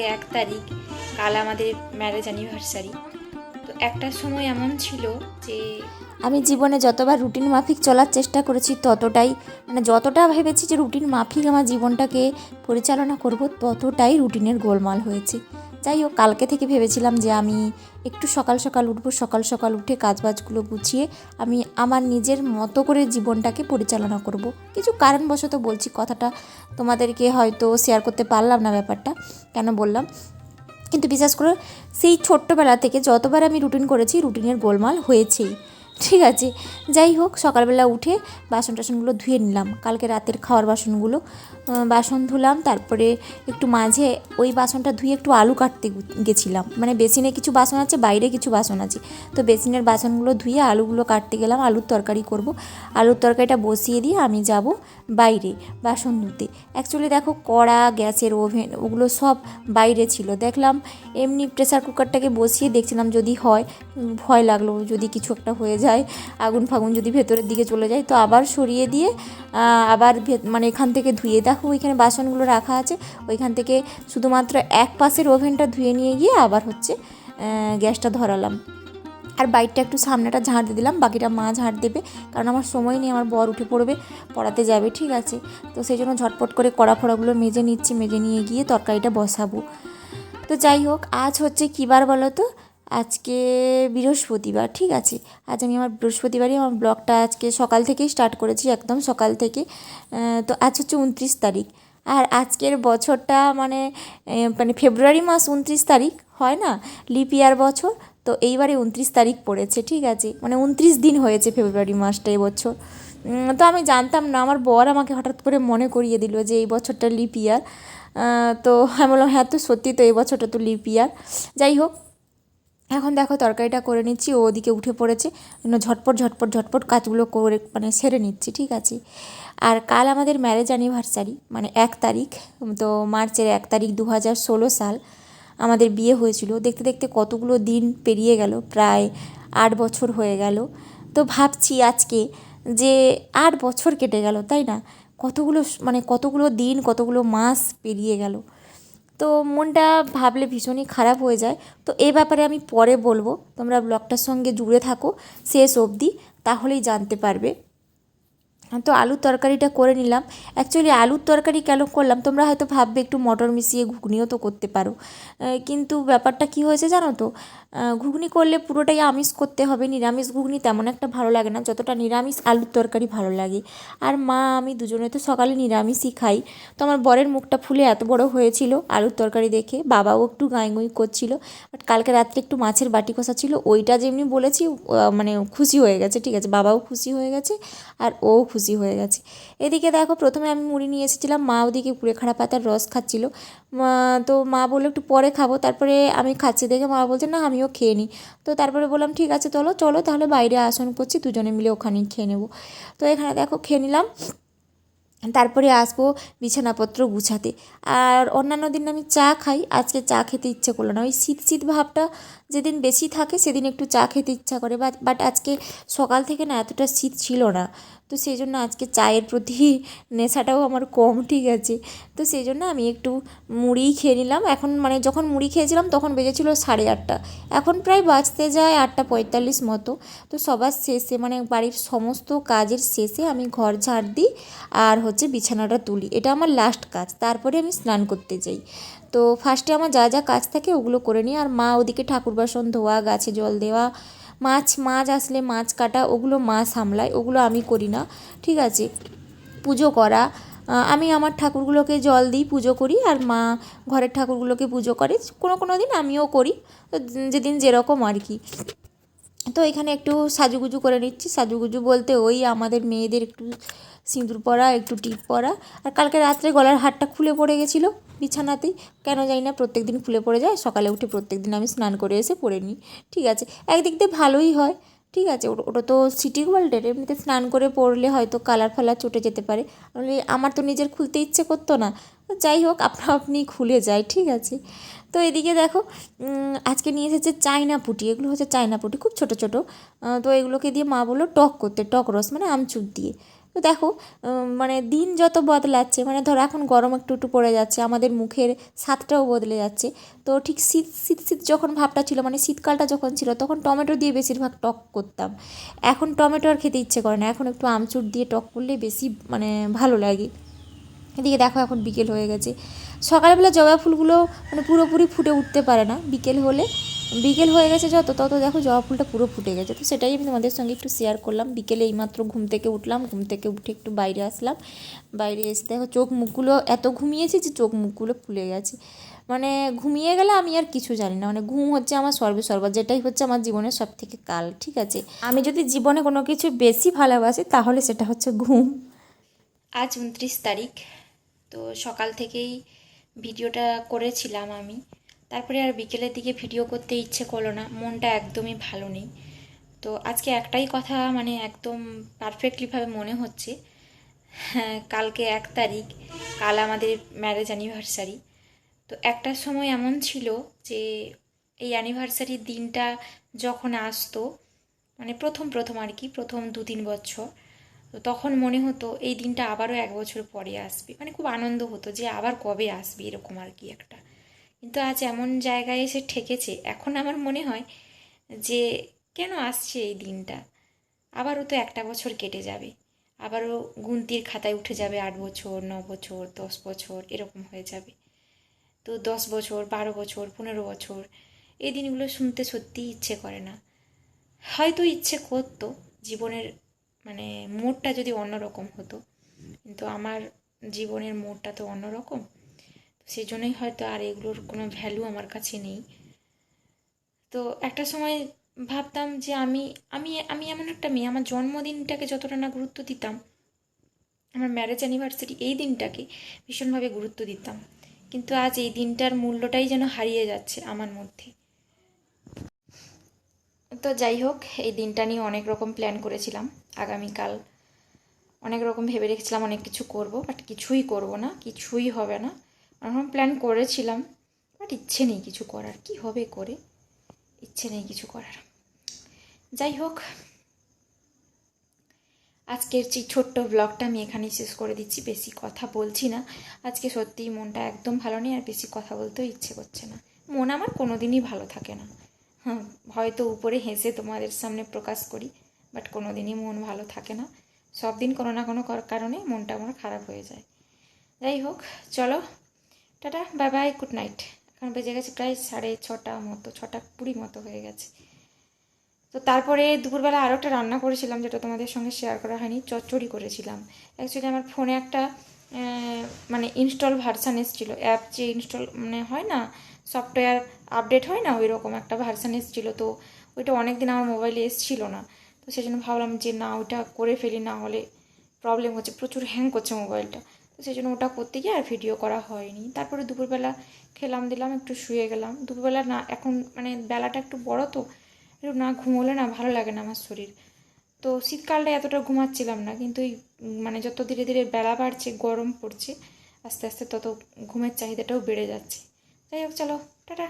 এক তারিখ, কাল আমাদের ম্যারেজ অ্যানিভার্সারি তো একটা সময় এমন ছিল যে আমি জীবনে যতবার রুটিন মাফিক চলার চেষ্টা করেছি ততটাই মানে যতটা ভেবেছি যে রুটিন মাফিক আমার জীবনটাকে পরিচালনা করব, ততটাই রুটিনের গোলমাল হয়েছে। যাই হোক, কালকে থেকে ভেবেছিলাম যে আমি একটু সকাল সকাল উঠবো, সকাল সকাল উঠে কাজবাজগুলো গুছিয়ে আমি আমার নিজের মতো করে জীবনটাকে পরিচালনা করব। কিছু কারণবশত বলছি, কথাটা তোমাদেরকে হয়তো শেয়ার করতে পারলাম না ব্যাপারটা, কেন বললাম? কিন্তু বিশ্বাস করো সেই ছোট্টবেলা থেকে যতবার আমি রুটিন করেছি রুটিনের গোলমাল হয়েছেই। ঠিক আছে, যাই হোক, সকালবেলা উঠে বাসন টাসনগুলো ধুয়ে নিলাম। কালকে রাতের খাওয়ার বাসনগুলো বাসন ধুলাম, তারপরে একটু মাঝে ওই বাসনটা ধুয়ে একটু আলু কাটতে গেছিলাম। মানে বেসিনে কিছু বাসন আছে, বাইরে কিছু বাসন আছে। তো বেসিনের বাসনগুলো ধুয়ে আলুগুলো কাটতে গেলাম, আলুর তরকারি করব। আলুর তরকারিটা বসিয়ে দিয়ে আমি যাব বাইরে বাসন ধুতে। অ্যাকচুয়ালি দেখো, কড়া, গ্যাসের ওভেন, ওগুলো সব বাইরে ছিল। দেখলাম এমনি প্রেসার কুকারটাকে বসিয়ে দেখছিলাম যদি হয়, ভয় লাগল যদি কিছু একটা হয়ে যায়। আগুন ফাগুন যদি ভেতরের দিকে চলে যায়, তো আবার সরিয়ে দিয়ে আবার মানে এখান থেকে ধুয়ে, দেখো ওইখানে বাসনগুলো রাখা আছে, ওইখান থেকে শুধুমাত্র এক পাশের ওভেনটা ধুয়ে নিয়ে গিয়ে আবার হচ্ছে গ্যাসটা ধরালাম। আর বাইকটা একটু সামনেটা ঝাঁট দিয়ে দিলাম, বাকিটা মা ঝাঁট দেবে, কারণ আমার সময় নেই, আমার বর উঠে পড়বে, পড়াতে যাবে, ঠিক আছে। তো সেই জন্য ঝটপট করে কড়া ফড়াগুলো মেজে নিচ্ছি, মেজে নিয়ে গিয়ে তরকারিটা বসাবো। তো যাই হোক, আজ হচ্ছে কী বার বলো তো? আজকে বৃহস্পতিবার, ঠিক আছে? আজ আমি আমার বৃহস্পতিবারই আমার ব্লগটা আজকে সকাল থেকেই স্টার্ট করেছি, একদম সকাল থেকে। তো আজ হচ্ছে উনত্রিশ তারিখ। আর আজকের বছরটা মানে মানে ফেব্রুয়ারি মাস উনত্রিশ তারিখ, হয় না? লিপ ইয়ার বছর। তো এইবারে উনত্রিশ তারিখ পড়েছে, ঠিক আছে? মানে উনত্রিশ দিন হয়েছে ফেব্রুয়ারি মাসটা এবছর তো আমি জানতাম না, আমার বর আমাকে হঠাৎ করে মনে করিয়ে দিল যে এই বছরটা লিপ ইয়ার তো আমি বললাম হ্যাঁ তো সত্যি তো এই বছরটা তো লিপ ইয়ার যাই হোক এখন দেখো তরকারিটা করে নিচ্ছি, ও ওদিকে উঠে পড়েছে। ঝটপট ঝটপট ঝটপট কাজগুলো করে মানে সেরে নিচ্ছি, ঠিক আছে? আর কাল আমাদের ম্যারেজ অ্যানিভার্সারি মানে এক তারিখ, তো মার্চের এক তারিখ দু হাজার ষোলো সাল আমাদের বিয়ে হয়েছিল। দেখতে দেখতে কতগুলো দিন পেরিয়ে গেল, প্রায় আট বছর হয়ে গেল। তো ভাবছি আজকে যে আট বছর কেটে গেল, তাই না? কতগুলো মানে কতগুলো দিন, কতগুলো মাস পেরিয়ে গেল। তো মনটা ভাবলে ভীষণই খারাপ হয়ে যায়। তো এ ব্যাপারে আমি পরে বলব। তোমরা ব্লগটার সঙ্গে জুড়ে থাকো। শেষ অবধি তাহলেই জানতে পারবে। তো আলুর তরকারিটা করে নিলাম। অ্যাকচুয়ালি আলুর তরকারি কেন করলাম? তোমরা হয়তো ভাববে একটু মটর মিশিয়ে ঘুগনিও তো করতে পারো। কিন্তু ব্যাপারটা কি হয়েছে জানো তো? ঘুগনি করলে পুরোটাই আমিষ করতে হবে। নিরামিষ ঘুগনি তেমন একটা ভালো লাগে না, যতটা নিরামিষ আলুর তরকারি ভালো লাগে। আর মা, আমি দুজনে তো সকালে নিরামিষই খাই। তো আমার বরের মুখটা ফুলে এত বড় হয়েছিল আলুর তরকারি দেখে। বাবাও একটু গাঁই করছিল বাট কালকে রাত্রে একটু মাছের বাটি কষা ছিল। ওইটা যেমনি বলেছি মানে খুশি হয়ে গেছে, ঠিক আছে? বাবাও খুশি হয়ে গেছে, আর ও খুশি হয়ে গেছে। এদিকে দেখো প্রথমে আমি মুড়ি নিয়ে এসেছিলাম, মা ওদিকে কুড়েখাড়া পাতার রস খাচ্ছিল। তো মা বলল একটু পরে খাব, তারপরে আমি খাচ্ছি দেখে মা বলছে, না, আমিও খেয়ে নিই। তো তারপরে বললাম, ঠিক আছে, চলো চলো তাহলে বাইরে আসন করছি, দুজনে মিলে ওখানেই খেয়ে নেব। তো এখানে দেখো খেয়ে নিলাম। তারপরে আসব বিছানাপত্র গুছাতে। আর অন্যান্য দিন আমি চা খাই, আজকে চা খেতে ইচ্ছে করল না। ওই শীত শীত ভাবটা যেদিন বেশি থাকে সেদিন একটু চা খেতে ইচ্ছা করে। বাট বাট আজকে সকাল থেকে না এতটা শীত ছিল না। তো সেই জন্য আজকে চায়ের প্রতি নেশাটাও আমার কম ঠিক আছে তো সেই জন্য আমি একটু মুড়ি খেয়ে নিলাম। এখন মানে যখন মুড়ি খেয়েছিলাম তখন বেজেছিল সাড়ে আটটা। এখন প্রায় বাজতে যায় আটটা পঁয়তাল্লিশ মতো। তো সবার শেষে মানে বাড়ির সমস্ত কাজের শেষে আমি ঘর ঝাড় দিই আর হচ্ছে বিছানাটা তুলি। এটা আমার লাস্ট কাজ। তারপরে আমি স্নান করতে যাই। তো ফার্স্টে আমার যা যা কাজ থাকে ওগুলো করে নিই। আর মা ওদিকে ঠাকুর বাসন ধোয়া, গাছে জল দেওয়া, মাছ মাছ আসলে মাছ কাটা, ওগুলো মা সামলায়, ওগুলো আমি করি না, ঠিক আছে? পুজো করা আমি আমার ঠাকুরগুলোকে জল দিই, পুজো করি, আর মা ঘরের ঠাকুরগুলোকে পুজো করে। কোনো কোনো দিন আমিও করি, যেদিন যেরকম আর কি। তো এখানে একটু সাজুগুজু করে নিচ্ছি। সাজুগুজু বলতে ওই আমাদের মেয়েদের একটু সিঁদুর পরা, একটু টিপ পরা। আর কালকে রাত্রে গলার হারটা খুলে পড়ে গেছিল বিছানাতেই। কেন জানি না প্রত্যেক দিন খুলে পড়ে যায়। সকালে উঠে প্রত্যেক দিন আমি স্নান করে এসে পরে নিই। ঠিক আছে, একদিক দিয়ে ভালোই হয়। ঠিক আছে, ওটা- ওটা তো সিটি গোল্ডের এমনিতে স্নান করে পরলে হয়তো কালার ফালার চটে যেতে পারে। আমার তো নিজের খুলতে ইচ্ছে করতো না। যাই হোক আপনা আপনি খুলে যায়, ঠিক আছে। তো এদিকে দেখো আজকে নিয়ে এসেছে চায়না পুটি। এগুলো হচ্ছে চায়না পুটি, খুব ছোট ছোট। তো এগুলোকে দিয়ে মা বলল টক করতে, টক রস মানে আমচুর দিয়ে। তো দেখো মানে দিন যত বদলাচ্ছে মানে ধরো এখন গরম একটু একটু পড়ে যাচ্ছে, আমাদের মুখের স্বাদটাও বদলে যাচ্ছে, তো ঠিক শীত শীত শীত যখন ভাবটা ছিল মানে শীতকালটা যখন ছিল, তখন টমেটো দিয়ে বেশিরভাগ টক করতাম। এখন টমেটো আর খেতে ইচ্ছে করে না, এখন একটু আমচুর দিয়ে টক করলে বেশি মানে ভালো লাগে। এদিকে দেখো এখন বিকেল হয়ে গেছে। সকালবেলা জবা ফুলগুলো মানে পুরোপুরি ফুটে উঠতে পারে না, বিকেল হলে। বিকেল হয়ে গেছে যত তত দেখো জবা ফুলটা পুরো ফুটে গেছে। তো সেটাই আমি তোমাদের সঙ্গে একটু শেয়ার করলাম। বিকেলে এইমাত্র ঘুম থেকে উঠলাম, ঘুম থেকে উঠে একটু বাইরে আসলাম। বাইরে এসে দেখো চোখ মুখগুলো এত ঘুমিয়েছি যে চোখ মুখগুলো ফুলে গেছে। মানে ঘুমিয়ে গেলে আমি আর কিছু জানি না। মানে ঘুম হচ্ছে আমার সর্বে সর্বা যেটাই হচ্ছে আমার জীবনের সব থেকে কাল, ঠিক আছে? আমি যদি জীবনে কোনো কিছু বেশি ভালোবাসি, তাহলে সেটা হচ্ছে ঘুম। আজ উনত্রিশ তারিখ, তো সকাল থেকেই ভিডিওটা করেছিলাম আমি। তারপরে আর বিকেলের দিকে ভিডিও করতে ইচ্ছে করল না, মনটা একদমই ভালো নেই। তো আজকে একটাই কথা মানে একদম পারফেক্টলিভাবে মনে হচ্ছে। হ্যাঁ কালকে এক তারিখ, কাল আমাদের ম্যারেজ অ্যানিভার্সারি তো একটা সময় এমন ছিল যে, এই অ্যানিভার্সারির দিনটা যখন আসতো মানে প্রথম প্রথম আর কি, প্রথম দু তিন বছর, তো তখন মনে হতো এই দিনটা আবারও এক বছর পরে আসবে। মানে খুব আনন্দ হতো যে আবার কবে আসবে, এরকম আর কি একটা। কিন্তু আজ এমন জায়গায় এসে ঠেকেছে। এখন আমার মনে হয় যে কেন আসছে এই দিনটা? আবারও তো একটা বছর কেটে যাবে। আবারও গুনতির খাতায় উঠে যাবে আট বছর, ন বছর, দশ বছর, এরকম হয়ে যাবে। তো দশ বছর, বারো বছর, পনেরো বছর, এই দিনগুলো শুনতে সত্যিই ইচ্ছে করে না। হয়তো ইচ্ছে করতো, জীবনের মানে মোড়টা যদি অন্যরকম হতো। কিন্তু আমার জীবনের মোড়টা তো অন্যরকম। সেই জন্যই হয়তো আর এগুলোর কোনো ভ্যালু আমার কাছে নেই। তো একটা সময় ভাবতাম যে আমি আমি আমি এমন একটা মেয়ে, আমার জন্মদিনটাকে যতটা না গুরুত্ব দিতাম, আমার ম্যারেজ অ্যানিভার্সারি এই দিনটাকে ভীষণভাবে গুরুত্ব দিতাম। কিন্তু আজ এই দিনটার মূল্যটাই যেন হারিয়ে যাচ্ছে আমার মধ্যে। তো যাই হোক, এই দিনটা নিয়ে অনেক রকম প্ল্যান করেছিলাম। আগামীকাল অনেক রকম ভেবে রেখেছিলাম অনেক কিছু করব বাট কিছুই করব না, কিছুই হবে না। এখন প্ল্যান করেছিলাম বাট ইচ্ছে নেই কিছু করার। কি হবে করে? ইচ্ছে নেই কিছু করার। যাই হোক, আজকের যে ছোট্ট ব্লগটা আমি এখানেই শেষ করে দিচ্ছি। বেশি কথা বলছি না। আজকে সত্যিই মনটা একদম ভালো নেই, আর বেশি কথা বলতেও ইচ্ছে করছে না। মন আমার কোনো দিনই ভালো থাকে না। হ্যাঁ হয়তো উপরে হেসে তোমাদের সামনে প্রকাশ করি বাট কোনো দিনই মন ভালো থাকে না। সব দিন কোনো না কোনো কারণে মনটা আমার খারাপ হয়ে যায়। যাই হোক, চলো tata bye bye good night. এখন বেজে গেছে প্রায় সাড়ে ছটা মতো, ছটা কুড়ি মতো হয়ে গেছে। তো তারপরে দুপুরবেলা আরও একটা রান্না করেছিলাম, যেটা তোমাদের সঙ্গে শেয়ার করা হয়নি, চচ্চড়ি করেছিলাম। অ্যাকচুয়ালি আমার ফোনে একটা মানে ইনস্টল ভার্সান এসেছিল। অ্যাপ যে ইনস্টল মানে হয় না সফটওয়্যার আপডেট হয় না ওই রকম একটা ভার্সান এসেছিল। তো ওইটা অনেক দিন আমার মোবাইলে এসেছিল না। তো সেই জন্য ভাবলাম যে না, ওইটা করে ফেলি, না হলে প্রবলেম হচ্ছে, প্রচুর হ্যাং করছে মোবাইলটা তো সেই জন্য ওটা করতে গিয়ে আর ভিডিও করা হয়নি। তারপরে দুপুরবেলা খেলাম, দিলাম, একটু শুয়ে গেলাম। দুপুরবেলা না, এখন মানে বেলাটা একটু বড় তো, একটু না ঘুমোলে না ভালো লাগে না আমার শরীর। তো শীতকালটা এতটা ঘুমাচ্ছিলাম না, কিন্তু মানে যত ধীরে ধীরে বেলা বাড়ছে, গরম পড়ছে, আস্তে আস্তে তত ঘুমের চাহিদাটাও বেড়ে যাচ্ছে। যাই হোক, চলো, টাটা।